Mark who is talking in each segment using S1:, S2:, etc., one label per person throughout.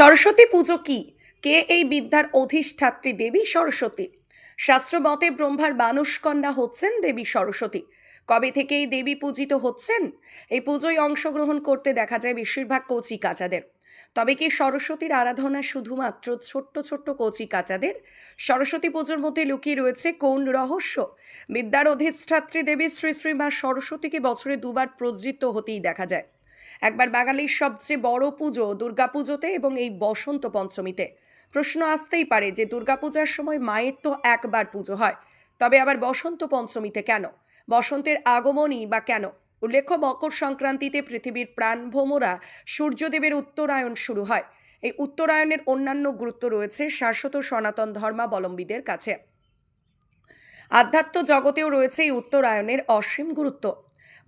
S1: সরস্বতী পুজো কি? কে এই বিদ্যার অধিষ্ঠাত্রী দেবী সরস্বতী? শাস্ত্রমতে ব্রহ্মার মানুষকন্যা হচ্ছেন দেবী সরস্বতী। কবে থেকে এই দেবী পূজিত হচ্ছেন? এই পুজোয় অংশগ্রহণ করতে দেখা যায় বেশিরভাগ কচি কাচাদের তবে কি সরস্বতীর আরাধনা শুধুমাত্র ছোট্ট ছোট্ট কচি কাচাদের সরস্বতী পুজোর মধ্যে লুকিয়ে রয়েছে কোন রহস্য? বিদ্যার অধিষ্ঠাত্রী দেবী শ্রী শ্রী মা সরস্বতীকে বছরে দুবার প্রজ্জিত হতেই দেখা যায়। একবার বাঙালির সবচেয়ে বড় পুজো দুর্গাপুজোতে এবং এই বসন্ত পঞ্চমীতে। প্রশ্ন আসতেই পারে যে দুর্গাপূজার সময় মায়ের তো একবার পুজো হয়, তবে আবার বসন্ত পঞ্চমীতে কেন? বসন্তের আগমনই বা কেন? উল্লেখ্য, মকর সংক্রান্তিতে পৃথিবীর প্রাণভোমরা সূর্যদেবের উত্তরায়ণ শুরু হয়। এই উত্তরায়ণের অন্যান্য গুরুত্ব রয়েছে শাশ্বত সনাতন ধর্মাবলম্বীদের কাছে। আধ্যাত্ম জগতেও রয়েছে এই উত্তরায়ণের অসীম গুরুত্ব।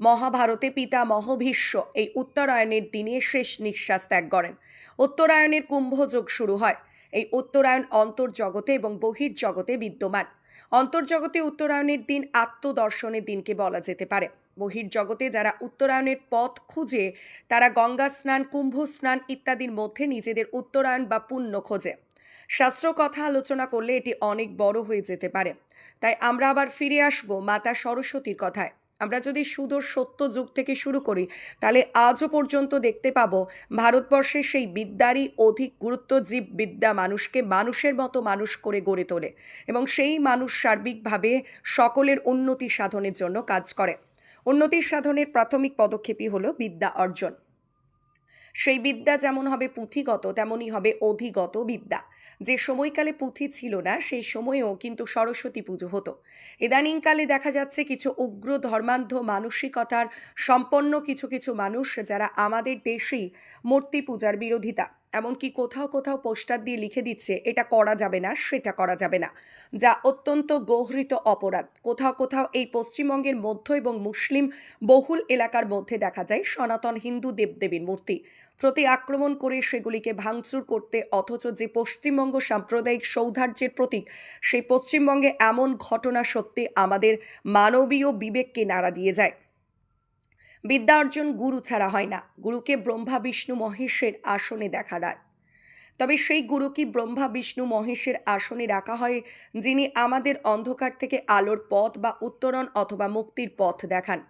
S1: মহাভারতে পিতা মহভীষ্ম এই উত্তরায়ণের দিনে শেষ নিঃশ্বাস ত্যাগ করেন। উত্তরায়ণের কুম্ভযোগ শুরু হয়। এই উত্তরায়ণ অন্তর্জগতে এবং বহির্জগতে বিদ্যমান। অন্তর্জগতে উত্তরায়ণের দিন আত্মদর্শনের দিনকে বলা যেতে পারে। বহির্জগতে যারা উত্তরায়ণের পথ খুঁজে, তারা গঙ্গা স্নান, কুম্ভ স্নান ইত্যাদির মধ্যে নিজেদের উত্তরায়ণ বা পুণ্য খোঁজে। শাস্ত্র কথা আলোচনা করলে এটি অনেক বড় হয়ে যেতে পারে। তাই আমরা আবার ফিরে আসব মাতা সরস্বতীর কথায়। আমরা যদি সুদূর সত্য যুগ থেকে শুরু করি, তাহলে আজও পর্যন্ত দেখতে পাবো ভারতবর্ষে সেই বিদ্যারই অধিক গুরুত্ব জীব বিদ্যা মানুষকে মানুষের মতো মানুষ করে গড়ে তোলে এবং সেই মানুষ সার্বিকভাবে সকলের উন্নতি সাধনের জন্য কাজ করে। উন্নতি সাধনের প্রাথমিক পদক্ষেপই হলো বিদ্যা অর্জন। সেই বিদ্যা যেমন হবে পুঁথিগত, তেমনই হবে অধিগত বিদ্যা। যে সময়কালে পুঁথি ছিল না, সেই সময়েও কিন্তু সরস্বতী পুজো হতো। ইদানিংকালে দেখা যাচ্ছে কিছু উগ্র ধর্মান্ধ মানসিকতার সম্পন্ন কিছু কিছু মানুষ, যারা আমাদের দেশেই মূর্তি পূজার বিরোধিতা এমনকি কোথাও কোথাও পোস্টার দিয়ে লিখে দিচ্ছে, এটা করা যাবে না, সেটা করা যাবে না। যা অত্যন্ত গহৃত অপরাধ। কোথাও কোথাও এই পশ্চিমবঙ্গের মধ্য এবং মুসলিম বহুল এলাকার মধ্যে দেখা যায় সনাতন হিন্দু দেবদেবীর মূর্তি। প্রতি আক্রমণ করে সেগুলিকে ভাঙচুর করতে অথচ যে পশ্চিমবঙ্গ সাম্প্রদায়িক সৌধার্যের প্রতীক, সেই পশ্চিমবঙ্গে এমন ঘটনা সত্যি আমাদের মানবীয় বিবেককে নাড়া দিয়ে যায়। বিদ্যা অর্জন গুরু ছাড়া হয় না। গুরুকে ব্রহ্মা, বিষ্ণু, মহেশের আসনে দেখা যায়। তবে সেই গুরু কি ব্রহ্মা, বিষ্ণু, মহেশের আসনে রাখা হয়, যিনি আমাদের অন্ধকার থেকে আলোর পথ বা উত্তরণ অথবা মুক্তির পথ দেখান।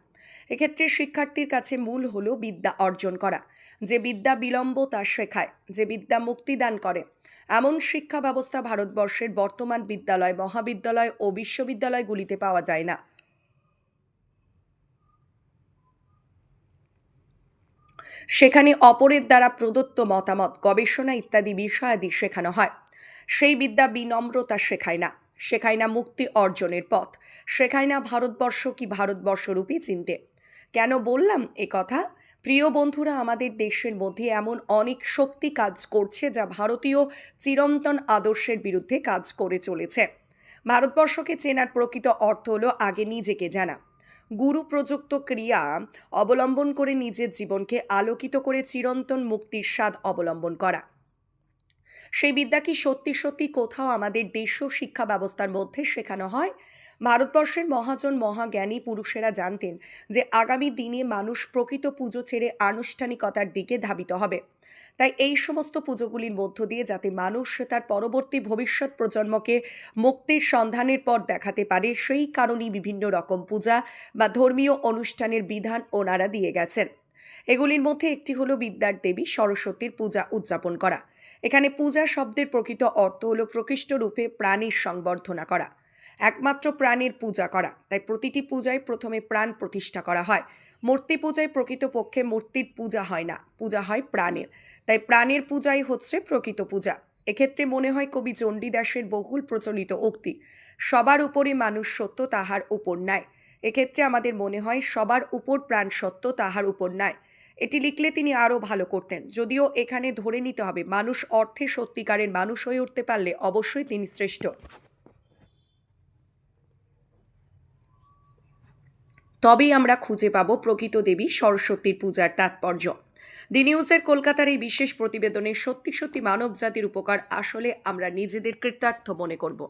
S1: এক্ষেত্রে শিক্ষার্থীর কাছে মূল হল বিদ্যা অর্জন করা। যে বিদ্যা বিলম্ব, তা শেখায়। যে বিদ্যা মুক্তিদান করে। এমন শিক্ষা ব্যবস্থা ভারতবর্ষের বর্তমান বিদ্যালয়, মহাবিদ্যালয় ও বিশ্ববিদ্যালয়গুলিতে পাওয়া যায় না। সেখানে অপরের দ্বারা প্রদত্ত মতামত, গবেষণা ইত্যাদি বিষয়াদি শেখানো হয়। সেই বিদ্যা বিনম্রতা শেখায় না। শেখায় না মুক্তি অর্জনের পথ। শেখায় না ভারতবর্ষ কি ভারতবর্ষরূপী চিনতে। কেন বললাম এ কথা? প্রিয় বন্ধুরা, আমাদের দেশের মধ্যে এমন অনেক শক্তি কাজ করছে যা ভারতীয় চিরন্তন আদর্শের বিরুদ্ধে কাজ করে চলেছে। ভারতবর্ষকে চেনার প্রকৃত অর্থ হলো আগে নিজেকে জানা। গুরু প্রযুক্ত ক্রিয়া অবলম্বন করে নিজের জীবনকে আলোকিত করে চিরন্তন মুক্তির স্বাদ অবলম্বন করা। সেই বিদ্যা কি সত্যি সত্যি কোথাও আমাদের দেশীয় শিক্ষা ব্যবস্থার মধ্যে শেখানো হয়? ভারতবর্ষের মহাজন, মহাজ্ঞানী পুরুষেরা জানতেন যে আগামী দিনে মানুষ প্রকৃত পুজো ছেড়ে আনুষ্ঠানিকতার দিকে ধাবিত হবে। তাই এই সমস্ত পুজোগুলির মধ্য দিয়ে যাতে মানুষ তার পরবর্তী ভবিষ্যৎ প্রজন্মকে মুক্তির সন্ধানের পর দেখাতে পারে, সেই কারণেই বিভিন্ন রকম পূজা বা ধর্মীয় অনুষ্ঠানের বিধান ওনারা দিয়ে গেছেন। এগুলির মধ্যে একটি হলো বিদ্যার দেবী সরস্বতীর পূজা উদযাপন করা। এখানে পূজা শব্দের প্রকৃত অর্থ হলো প্রকৃষ্ট রূপে প্রাণীর সংবর্ধনা করা। একমাত্র প্রাণীর পূজা করা। তাই প্রতিটি পূজায় প্রথমে প্রাণ প্রতিষ্ঠা করা হয়। মূর্তি পূজায় প্রকৃতপক্ষে মূর্তির পূজা হয় না। পূজা হয় প্রাণের। তাই প্রাণের পূজাই হচ্ছে প্রকৃত পূজা। এক্ষেত্রে মনে হয় কবি চণ্ডীদাসের বহুল প্রচলিত উক্তি, সবার উপরে মানুষ সত্য তাহার উপর নাই। এক্ষেত্রে আমাদের মনে হয় সবার উপর প্রাণ সত্য তাহার উপর নাই। এটি লিখলে তিনি আরও ভালো করতেন, যদিও এখানে ধরে নিতে হবে, মানুষ অর্থে সত্যিকারের মানুষ হয়ে উঠতে পারলে অবশ্যই তিনি শ্রেষ্ঠ। তবেই আমরা খুঁজে পাব প্রকৃত দেবী সরস্বতীর পূজার তাৎপর্য। দি নিউজের কলকাতার এই বিশেষ প্রতিবেদনে সত্যি সত্যি মানব জাতির উপকার আসলে আমরা নিজেদের কৃতার্থ মনে করব।